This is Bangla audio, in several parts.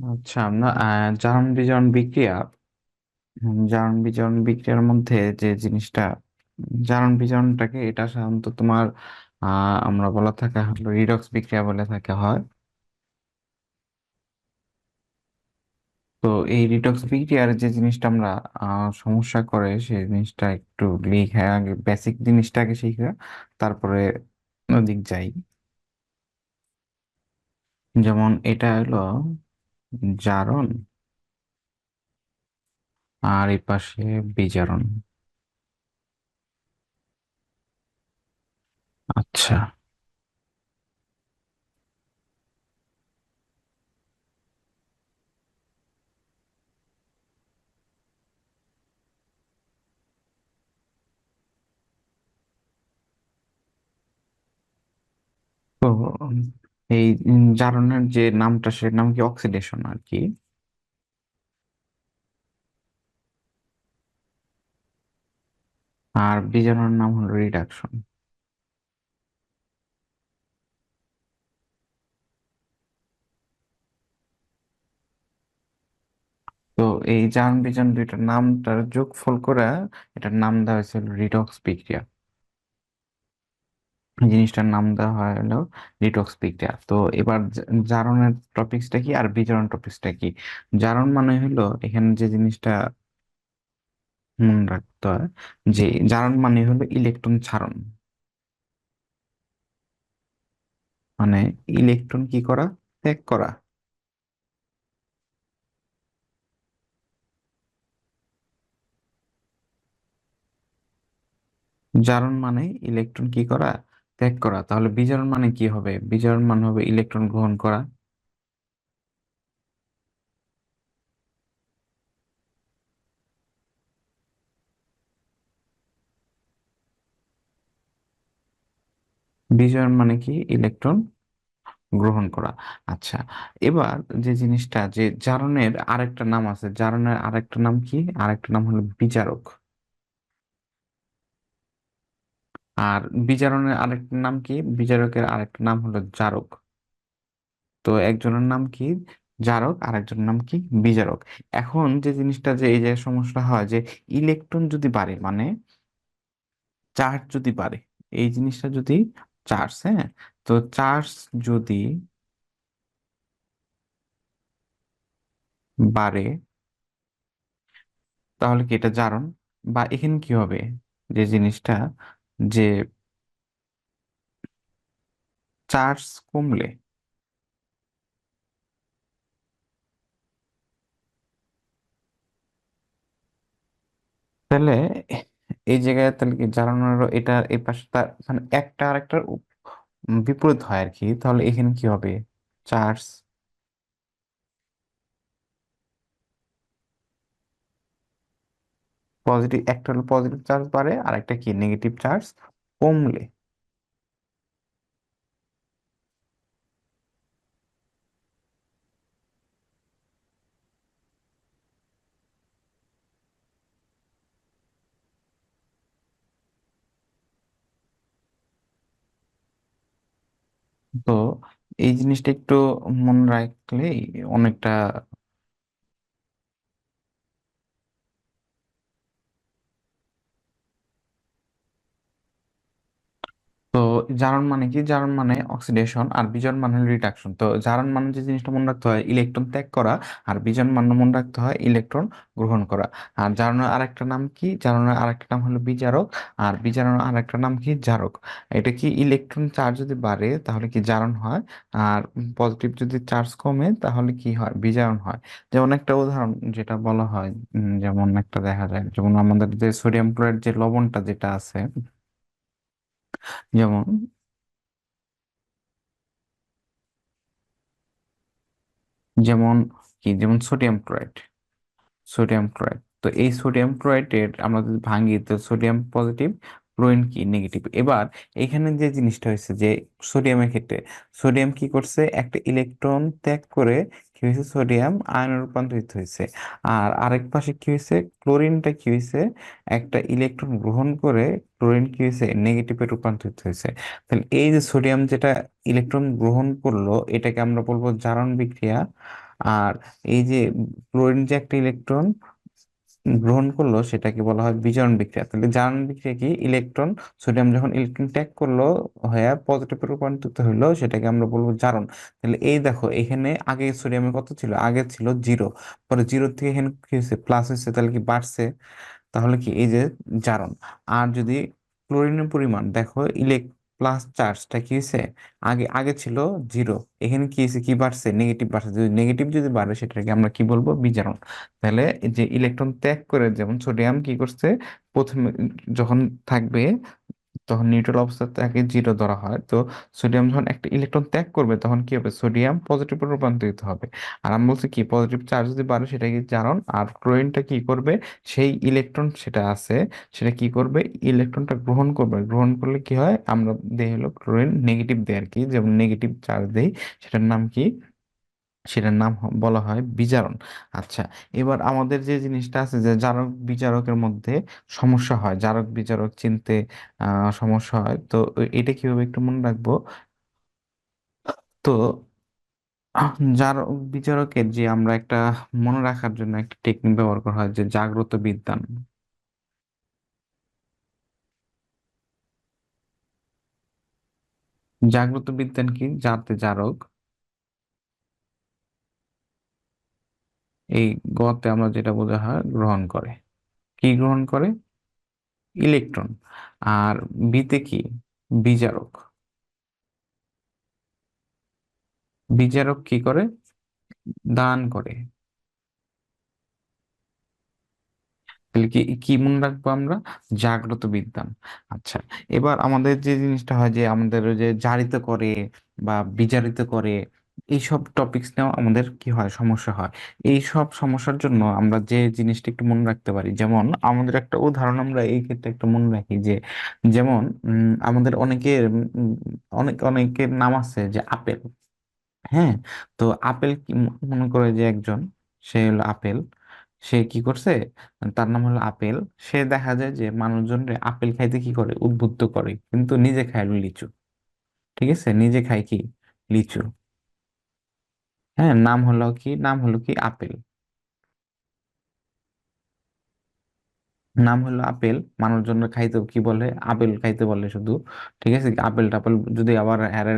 আচ্ছা আমরা আহ, জারণ বিজারণ বিক্রিয়া জারণ বিজারণ বিক্রিয়ার মধ্যে যে জিনিসটা জারণ বিজারণটাকে এটা সাধারণত তোমার আহ আমরা বলা থাকে হলো রিডক্স বিক্রিয়া বলে থাকে হয়। তো এই রিডক্স বিক্রিয়ার যে জিনিসটা আমরা আহ, সমস্যা করে সেই জিনিসটা একটু লিখে আগে বেসিক জিনিসটাকে শিখে তারপরে ওদিক যাই। যেমন এটা হলো জারণ আর এই পাশে বিজারণ। আচ্ছা। তো এই জারণের যে নামটা সে নাম কি অক্সিডেশন আর কি? আর বিজারণের নাম হলো রিডাকশন তো এই জারণ বিজারণ দুইটার নামটার যোগফল করে এটার নাম দেওয়া হয়েছিল রিডক্স বিক্রিয়া। জিনিসটার নাম দেওয়া হয় হলো রিডক্স বিক্রিয়া তো এবার জারণের টপিক্সটা কি আর বিজারণ টপিক্সটা কি? জারণ মানে হলো এখানে যে জিনিসটা মনে রাখতে হয়, যে জারণ মানে হলো ইলেকট্রন ছাড়ন। মানে ইলেকট্রন কি করা? ত্যাগ করা। জারণ মানে ইলেকট্রন কি করা? ত্যাগ করা, তাহলে বিজারণ মানে কি হবে? বিজারণ মানে হবে ইলেকট্রন গ্রহণ করা। বিজারণ মানে কি? ইলেকট্রন গ্রহণ করা। আচ্ছা এবার যে জিনিসটা, যে জারণের আরেকটা নাম আছে, জারণের আরেকটা নাম কি? আরেকটা নাম হলো বিজারক আর বিচারণের আরেকটা নাম কি? বিচারকের আরেকটা নাম হলো জারক। তো একজনের নাম কি? জারক আর একজনের নাম কি? বিচারক এখন যে জিনিসটা যে এই যে সমস্যা হয় যে ইলেকট্রন যদি বাড়ে মানে চার্জ যদি বাড়ে, এই জিনিসটা যদি চার্জ হ্যাঁ? তো চার্জ যদি বাড়ে, তাহলে কি এটা জারণ? বা এখানে কি হবে যে জিনিসটা যে চার্জ কমলে তাহলে এই জায়গায় তাহলে কি জারণেরও এটা এই পাশে তার মানে একটা আর একটার বিপরীত হয় আর কি। তাহলে এখানে কি হবে? চার্জ পজিটিভ একটা হলো পজিটিভ চার্জ বাড়ে আর একটা কি? নেগেটিভ চার্জ কমলে। তো এই জিনিসটা একটু মনে রাখলেই অনেকটা তো জারণ মানে কি? জারণ মানে অক্সিডেশন আর বিজন মানে রিডাকশন তো জারণ মানে যে জিনিসটা মনে রাখতে হয় ইলেকট্রন ত্যাগ করা আর বিজন মানে মনে রাখতে হয় ইলেকট্রন গ্রহণ করা। আর জারণের আরেকটা নাম কি? জারণের আরেকটা নাম হলো বিজারক আর বিজারণের আরেকটা নাম কি? জারক। এটা কি ইলেকট্রন চার্জ যদি বাড়ে তাহলে কি জারণ হয়? আর পজিটিভ যদি চার্জ কমে তাহলে কি হয়? বিজারণ হয়। যেমন একটা উদাহরণ যেটা বলা হয় যেমন একটা দেখা যায়, যেমন আমাদের যে সোডিয়াম ক্লোরাইড যে লবণটা যেটা আছে যেমন যেমন কি? যেমন সোডিয়াম ক্লোরাইড সোডিয়াম ক্লোরাইড তো এই সোডিয়াম ক্লোরাইডের আমরা যদি ভাঙি, তো সোডিয়াম পজিটিভ ক্লোরিন কি? নেগেটিভ এবার এখানে যে জিনিসটা হয়েছে যে সোডিয়ামের ক্ষেত্রে সোডিয়াম কি করছে? একটা ইলেকট্রন ত্যাগ করে কি হয়েছে? সোডিয়াম আয়নে রূপান্তরিত হয়েছে। আর আরেক পাশে কি হয়েছে? ক্লোরিনটা কি হয়েছে? একটা ইলেকট্রন গ্রহণ করে ক্লোরিন কি হয়েছে? নেগেটিভে রূপান্তরিত হয়েছে। তাহলে এই যে সোডিয়াম যেটা ইলেকট্রন গ্রহণ করল, এটাকে আমরা বলব জারণ বিক্রিয়া। আর এই যে ক্লোরিন যে একটা ইলেকট্রন গ্রহণ করল সেটাকে বলা হয় বিজারণ বিক্রিয়া। তাহলে জারণ বিক্রিয়া কি? ইলেকট্রন। সোডিয়াম যখন ইলেকট্রন ত্যাগ করল, হয়ে পজিটিভে রূপান্তরিত হইল, সেটাকে আমরা বলব জারণ। তাহলে এই দেখো, এখানে আগে সোডিয়ামে কত ছিল? আগে ছিল জিরো পরে জিরো থেকে এখানে কি হয়েছে? প্লাস হয়েছে, তাহলে কি বাড়ছে? তাহলে কি? এই যে জারণ। আর যদি ক্লোরিনের পরিমাণ, দেখো ইলেক প্লাস চার্জটা কি হয়েছে? আগে আগে ছিল জিরো এখানে কি হয়েছে? কি বাড়ছে? নেগেটিভ বাড়ছে। যদি নেগেটিভ যদি বাড়ে, সেটাকে আমরা কি বলব? বিজারণ। তাহলে যে ইলেকট্রন ত্যাগ করে যেমন সোডিয়াম কি করছে? প্রথমে যখন থাকবে তখন নিউট্রাল অবস্থাতে তাকে জিরো ধরা হয়। তো সোডিয়াম যখন একটা ইলেকট্রন ত্যাগ করবে, তখন কি হবে? সোডিয়াম পজিটিভে রূপান্তরিত হবে। আর আমি বলছি কি পজিটিভ চার্জ যদি বাড়ে, সেটা কি জারণ? আর ক্লোরিনটা কি করবে? সেই ইলেকট্রন সেটা আছে, সেটা কি করবে? ইলেকট্রনটা গ্রহণ করবে। গ্রহণ করলে কি হয়? আমরা দেই হলো ক্লোরিন নেগেটিভ দেয় আর কি, যেমন নেগেটিভ চার্জ দেই, সেটার নাম কি? সেটার নাম বলা হয় বিজারণ। আচ্ছা এবার আমাদের যে জিনিসটা আছে যে জারক বিজারকের মধ্যে সমস্যা হয় জারক বিজারক চিনতে আহ, সমস্যা হয় তো এটা কীভাবে একটু মনে রাখব? তো আহ, জারক বিজারকের যে আমরা একটা মনে রাখার জন্য একটা টেকনিক ব্যবহার করা হয় যে জাগ্রত বিদ্যান। জাগ্রত বিদ্যান কি? যাতে জারক এই গতে আমরা যেটা বোঝা হয় গ্রহণ করে। কি গ্রহণ করে? ইলেকট্রন। আর বিতে কি? বিজারক। বিজারক কি করে? দান করে। কি কি মনে রাখব আমরা? জাগ্রত বিদ্যান। আচ্ছা এবার আমাদের যে জিনিসটা হয় যে আমাদের যে জারিত করে বা বিজারিত করে এইসব টপিকস নেওয়া আমাদের কি হয়, সমস্যা হয়। এই সব সমস্যার জন্য আমরা যে জিনিসটা একটু মনে রাখতে পারি, যেমন আমাদের একটা উদাহরণ আমরা এই ক্ষেত্রে একটা মনে রাখি যে, যেমন আমাদের অনেকের অনেক, অনেকের নাম আছে যে আপেল। হ্যাঁ? তো আপেল কি মনে করে যে একজন, সে হলো আপেল। সে কি করছে? তার নাম হলো আপেল। সে দেখা যায় যে মানুষজনরে আপেল খাইতে কি করে? উদ্বুদ্ধ করে। কিন্তু নিজে খায় লিচু। ঠিক আছে? নিজে খায় কি? লিচু। হ্যাঁ নাম হলো কি, নাম হলো কি আপেল। নাম হলো আপেল মানুষজন খাইতে কি বলে? আপেল খাইতে বলে শুধু, ঠিক আছে? আপেল টাপেল যদি আবার এর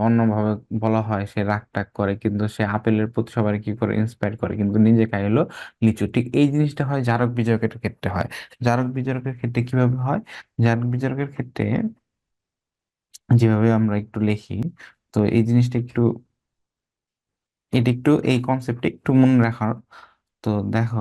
অন্যভাবে বলা হয়, সে রাগ টাগ করে, কিন্তু সে আপেলের প্রতি সবার কি করে? ইন্সপায়ার করে, কিন্তু নিজে খাই হলো লিচু। ঠিক এই জিনিসটা হয় জারক বিজয়কের ক্ষেত্রে হয়। জারক বিজয়কের ক্ষেত্রে কীভাবে হয়? জারক বিজয়কের ক্ষেত্রে যেভাবে আমরা একটু লিখি, তো এই জিনিসটা একটু এটা একটু, এই কনসেপ্টটা একটু মনে রাখার। তো দেখো।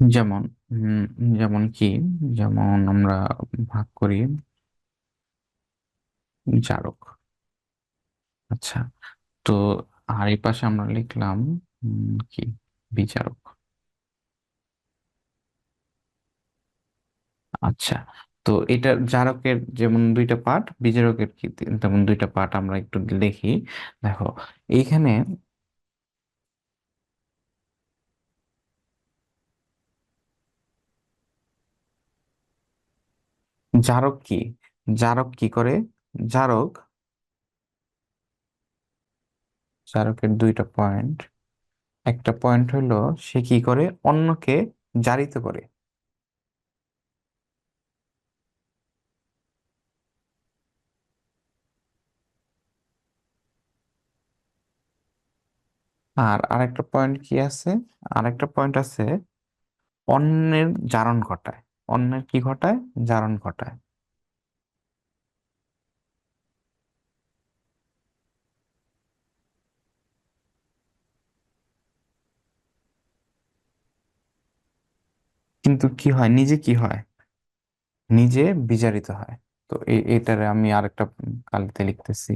যেমন যেমন কি? যেমন আমরা ভাগ করি জারক। আচ্ছা তো আর এই পাশে আমরা লিখলাম কি? বিচারক। আচ্ছা তো এটা জারকের যেমন দুইটা পার্ট, বিচারকের কি তেমন দুইটা পার্ট আমরা একটু দেখি। দেখো, এইখানে জারক কি? জারক কি করে? জারক, জারকের দুইটা পয়েন্ট একটা পয়েন্ট হলো সে কি করে? অন্যকে জারিত করে। আর আরেকটা পয়েন্ট কি আছে? আরেকটা পয়েন্ট আছে অন্যের জারণ ঘটায়। অন্যের কি ঘটায়? জারণ ঘটায়। কিন্তু কি হয়? নিজে কি হয়? নিজে বিচারিত হয়। তো এটারে আমি আরেকটা কালিতে লিখতেছি।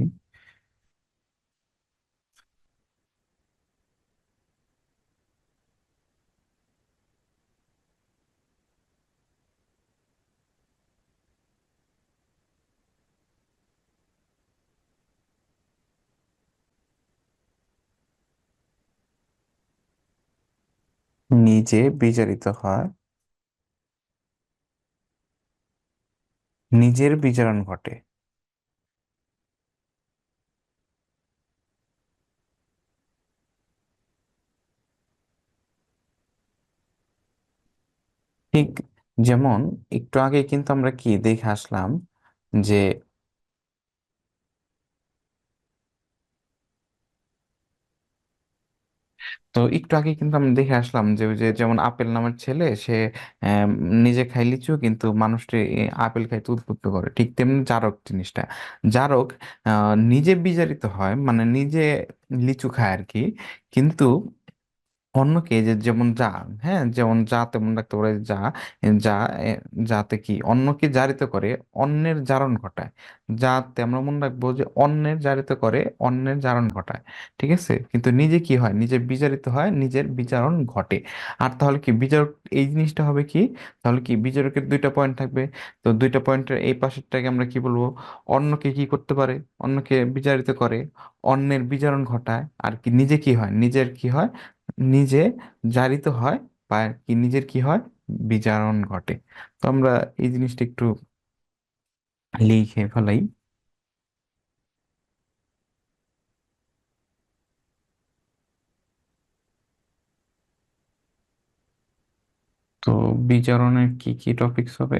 নিজে বিচারিত হয়। নিজের বিচরণ ঘটে। ঠিক যেমন একটু আগে কিন্তু আমরা কি দেখে আসলাম যে তো একটু আগে কিন্তু আমি দেখে আসলাম যে ওই যে যেমন আপেল নামের ছেলে সে আহ, নিজে খায় লিচু কিন্তু মানুষটি আপেল খাইতে উদ্বুদ্ধ করে। ঠিক তেমনি জারক জিনিসটা। জারক আহ, নিজে বিজারিত হয় মানে নিজে লিচু খায় আর কি কিন্তু অন্যকে যে যেমন যা হ্যাঁ? যেমন যা তেমন রাখতে পারে, যা যা যাতে কি অন্যকে জারিত করে অন্যের জারণ ঘটায়। যাতে আমরা মনে রাখব যে অন্যের জারিত করে অন্যের জারণ ঘটায়, ঠিক আছে? কিন্তু নিজে কি হয়? নিজে বিজারিত হয়, নিজের বিচারণ ঘটে। আর তাহলে কি বিচারক, এই জিনিসটা হবে কি? তাহলে কি বিচারকের দুইটা পয়েন্ট থাকবে। তো দুইটা পয়েন্টের এই পাশেরটাকে আমরা কি বলব? অন্যকে কি করতে পারে? অন্যকে বিচারিত করে, অন্যের বিচারণ ঘটায়। আর কি নিজে কি হয়? নিজের কি হয়? নিজে জারিত হয় বা কি নিজের কি হয়? বিজারণ ঘটে। তো আমরা এই জিনিসটা একটু লিখে ফেলাই। তো বিচারণের কি কি টপিকস হবে?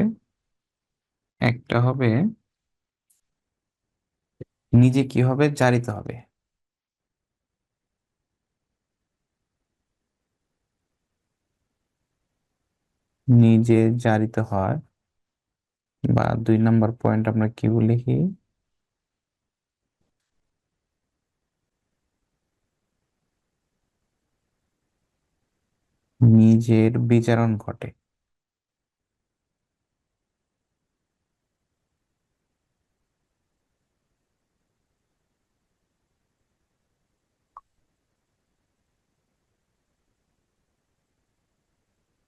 একটা হবে, নিজে কি হবে? জারিত হবে। নিজে জারিত হয়। বা দুই নম্বর পয়েন্ট আমরা কি বলি? কি? নিজের বিচারণ ঘটে।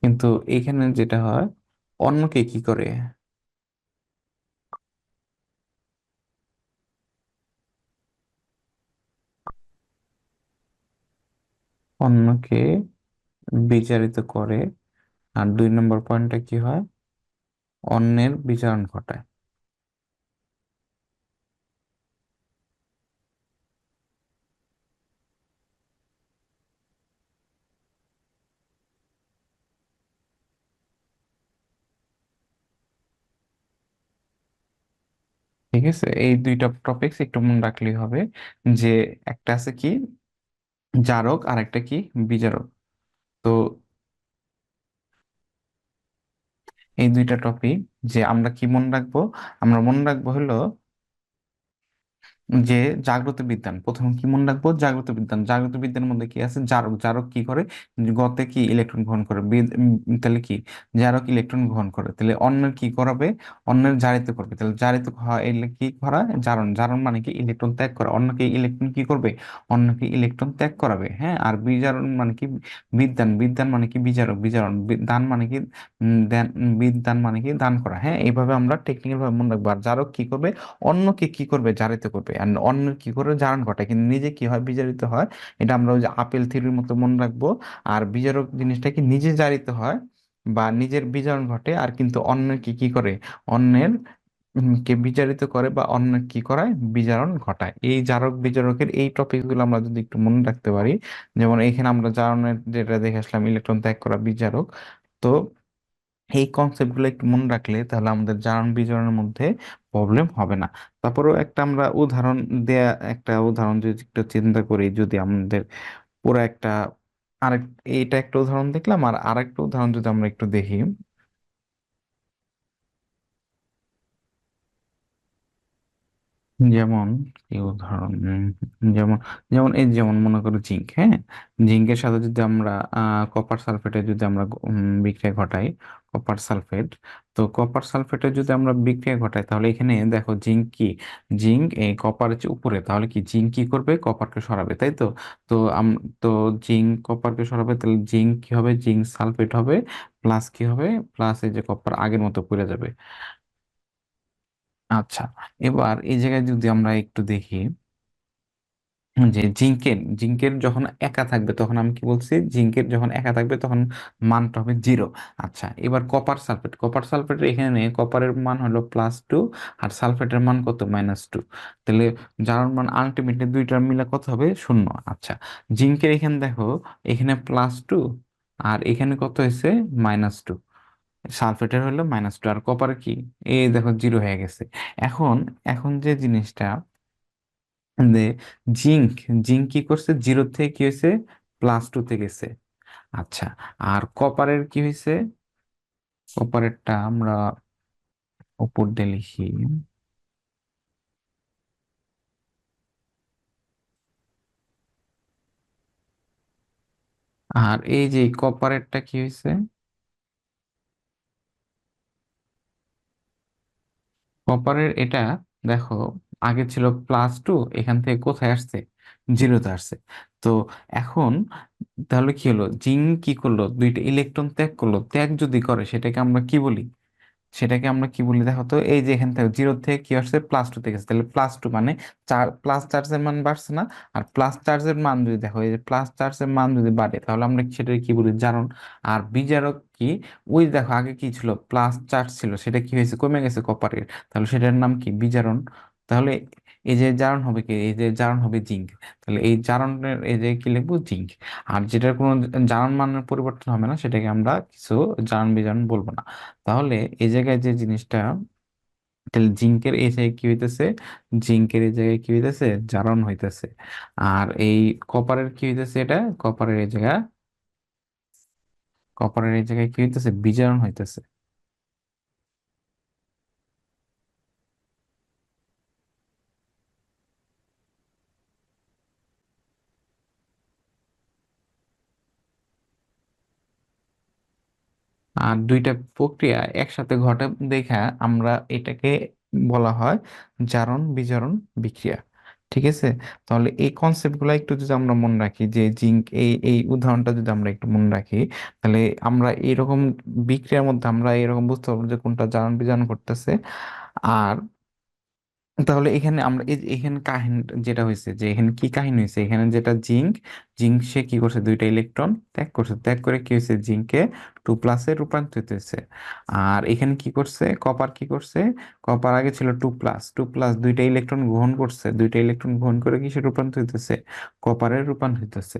কিন্তু এখানে যেটা হয়, অন্যকে কি করে? অন্যকে বিচারিত করে। আর দুই নম্বর পয়েন্টটা কি হয়? অন্যের বিচারণ ঘটায়। ঠিক আছে? এই দুইটা টপিকস একটু মনে রাখলেই হবে যে একটা আছে কি জারক আর একটা কি বিজারক। তো এই দুইটা টপিক যে আমরা কি মনে রাখব? আমরা মনে রাখব হলো যে জাগ্রত বিজ্ঞান প্রথম কি মনে রাখব? জাগ্রত বিজ্ঞান জাগ্রত বিজ্ঞানের মধ্যে কি আছে? জারক জারক কি করে? গতে কি ইলেকট্রন গ্রহণ করে? তাহলে কি? জারক ইলেকট্রন গ্রহণ করে। তাহলে অন্যের কি করাবে? অন্যের জারিত করবে। তাহলে জারিত এলে কি করা? জারণ। জারণ মানে কি? ইলেকট্রন ত্যাগ করা। অন্যকে ইলেকট্রন কি করবে? অন্যকে ইলেকট্রন ত্যাগ করাবে। হ্যাঁ? আর বিজারণ মানে কি? বিদ্যান। বিদ্যান মানে কি? বিজারক, বিজারণ। দান মানে কি? বিদ্যান মানে কি? দান করা। হ্যাঁ? এইভাবে আমরা টেকনিক্যাল ভাবে মনে রাখব। আর জারক কি করবে? অন্যকে কি করবে? জারিত করবে। আর অন্যের কি করে জারণ ঘটায়। কিন্তু নিজে কি হয় বিজারিত হয়, এটা আমরা ওই যে আপেল থিওরির মতো মনে রাখব। আর বিজারক জিনিসটা কি নিজে জারিত হয় বা নিজের বিজারণ ঘটে, আর কিন্তু অন্যের কি করে? অন্যের কে বিচারিত করে বা অন্য কি করায়? বিজারণ ঘটায়। এই জারক বিজারকের এই টপিকগুলো আমরা যদি একটু মনে রাখতে পারি, যেমন এখানে আমরা জারণের যেটা দেখে আসলাম ইলেকট্রন ত্যাগ করা বিজারক। তো এই কনসেপ্টগুলো একটু মনে রাখলে তাহলে আমাদের জারণ বিজারণের মধ্যে প্রবলেম হবে না। তারপরেও একটা আমরা উদাহরণ দেয়া, একটা উদাহরণ যদি একটু চিন্তা করি, যদি আমাদের পুরো একটা আরেক, এইটা একটা উদাহরণ দেখলাম আর আরেকটা উদাহরণ যদি আমরা একটু দেখি। যেমন কি উদাহরণ, যেমন যেমন এই যেমন মনে করো জিঙ্ক হ্যাঁ? জিঙ্কের সাথে যদি আমরা কপার সালফেটে যদি আমরা বিক্রিয়া ঘটাই কপার সালফেট তো কপার সালফেটে যদি আমরা বিক্রিয়া ঘটাই, তাহলে এখানে দেখো জিঙ্ক কি? জিঙ্ক এই কপার যে উপরে, তাহলে কি জিঙ্ক কি করবে? কপারকে সরাবে, তাই তো? তো আম, তো জিঙ্ক কপারকে সরাবে, তাহলে জিঙ্ক কি হবে? জিঙ্ক সালফেট হবে প্লাস কি হবে? প্লাস এই যে কপার আগের মতো পড়ে যাবে। আচ্ছা এবার এই জায়গায় যদি আমরা একটু দেখি যে জিঙ্কের জিঙ্কের যখন একা থাকবে তখন আমি কি বলছি? জিঙ্কের যখন একা থাকবে তখন মানটা হবে জিরো। আচ্ছা এবার কপার সালফেট কপার সালফেটের এখানে কপারের মান হলো প্লাস টু আর সালফেটের মান কত? মাইনাস টু তাহলে যার মান আলটিমেটলি দুইটার মিলে কত হবে? শূন্য। আচ্ছা জিঙ্কের এখানে দেখো, এখানে প্লাস টু আর এখানে কত হয়েছে? মাইনাস টু সালফেটের হলো মাইনাস টু আর কপার কি? এই দেখো জিরো হয়ে গেছে। এখন এখন যে জিনিসটা যে জিঙ্ক জিঙ্ক কি করছে? জিরো থেকে কি হয়েছে? প্লাস টু তে গেছে। আচ্ছা আর কপারের কি হয়েছে? কপারেরটা আমরা উপর দিয়ে লিখি। আর এই যে কপারেরটা কি হয়েছে? কপারের এটা, দেখো আগে ছিল প্লাস টু এখান থেকে কোথায় আসছে? জিরোতে আসছে। তো এখন তাহলে কি হলো? জিঙ্ক কি করল? দুইটা ইলেকট্রন ত্যাগ করল। ত্যাগ যদি করে, সেটাকে আমরা কি বলি? সেটাকে আমরা কি বলি? দেখো তো, এই যে এখান থেকে জিরো থেকে কি আসছে? প্লাস টু থেকে। তাহলে প্লাস টু মানে চার প্লাস চার্জের মান বাড়ছে না? আর প্লাস চার্জের মান যদি দেখো, এই যে প্লাস চার্জের মান যদি বাড়ে, তাহলে আমরা সেটাকে কি বলি? জারণ। আর বিজারক কি? ওই দেখো, আগে কি ছিল? প্লাস চার্জ ছিল। সেটা কি হয়েছে? কমে গেছে কপারের তাহলে সেটার নাম কি? বিজারণ। তাহলে এই যে জারণ হবে কি? এই যে জারণ হবে জিঙ্ক। তাহলে এই জারণের এই যে কি লিখব? জিঙ্ক। আর যেটার কোনো জারণ মানের পরিবর্তন হবে না, সেটাকে আমরা কিছু জারণ বিজারণ বলব না। তাহলে এই জায়গায় যে জিনিসটা, তাহলে জিঙ্কের এই জায়গায় কি হইতেছে? জিঙ্কের এই জায়গায় কি হইতেছে? জারণ হইতেছে। আর এই কপারের কি হইতেছে এটা? কপারের এই জায়গা কপারের এই জায়গায় কি হইতেছে? বিজারণ হইতেছে। আর দুইটা প্রক্রিয়া একসাথে ঘটে দেখা আমরা এটাকে বলা হয় জারণ, বিজারণ, বিক্রিয়া। ঠিক আছে? তাহলে এই কনসেপ্টগুলো একটু যদি আমরা মনে রাখি, যে জিঙ্ক, এই এই উদাহরণটা যদি আমরা একটু মনে রাখি, তাহলে আমরা এরকম বিক্রিয়ার মধ্যে আমরা এরকম বুঝতে পারব যে কোনটা জারণ, বিজারণ করতেছে আর তাহলে এখানে আমরা এই এখানে কাহিনী যেটা হয়েছে যে এখানে কি কাহিনী হয়েছে এখানে যেটা জিঙ্ক জিঙ্ক সে কি করছে? দুইটা ইলেকট্রন ত্যাগ করছে। ত্যাগ করে কি হয়েছে জিঙ্কে টু প্লাসে রূপান্তরিত হয়েছে আর এখানে কি করছে? কপার কি করছে? কপার আগে ছিল টু প্লাস। টু প্লাস দুইটা ইলেকট্রন গ্রহণ করছে। দুইটা ইলেকট্রন গ্রহণ করে কিসে রূপান্তরিত হয়েছে কপারে রূপান্তরিত হয়েছে